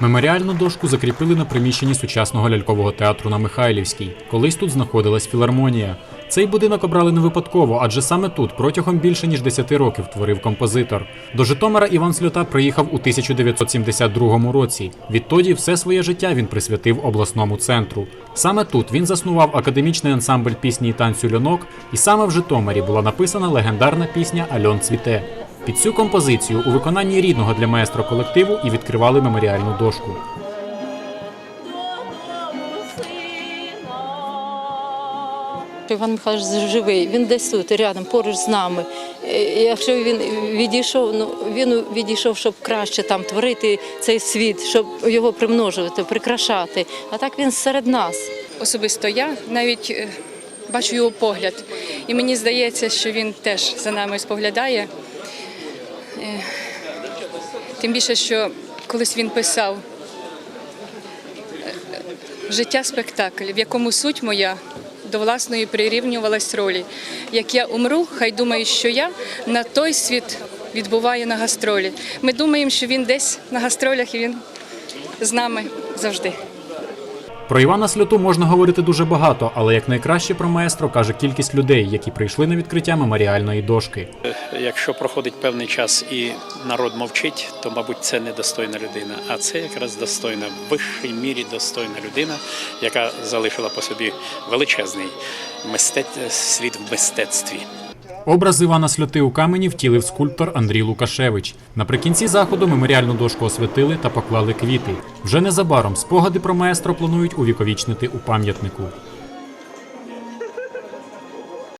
Меморіальну дошку закріпили на приміщенні сучасного лялькового театру на Михайлівській. Колись тут знаходилась філармонія. Цей будинок обрали не випадково, адже саме тут протягом більше ніж 10 років творив композитор. До Житомира Іван Сльота приїхав у 1972 році. Відтоді все своє життя він присвятив обласному центру. Саме тут він заснував академічний ансамбль пісні і танцю льонок, і саме в Житомирі була написана легендарна пісня Альон цвіте. Під цю композицію у виконанні рідного для маестро колективу і відкривали меморіальну дошку. Іван Михайлович живий, він десь тут, рядом, поруч з нами. Е, Якщо він відійшов, ну він відійшов, щоб краще там творити цей світ, щоб його примножувати, прикрашати. А так він серед нас. Особисто я навіть е, бачу його погляд, і мені здається, що він теж за нами споглядає. Е, Тим більше, що колись він писав е, життя спектакль, в якому суть моя до власної прирівнювалась ролі. Як я умру, хай думають, що я на той світ відбуваю на гастролі. Ми думаємо, що він десь на гастролях і він з нами завжди. Про Івана Сльоту можна говорити дуже багато, але як найкраще про маестро каже кількість людей, які прийшли на відкриття меморіальної дошки. Якщо проходить певний час і народ мовчить, то мабуть це недостойна людина. А це якраз достойна, в вищій мірі достойна людина, яка залишила по собі величезний мистет... слід в мистецтві. Образ Івана Сльоти у камені втілив скульптор Андрій Лукашевич. Наприкінці заходу меморіальну дошку освятили та поклали квіти. Вже незабаром спогади про маестро планують увіковічнити у пам'ятнику.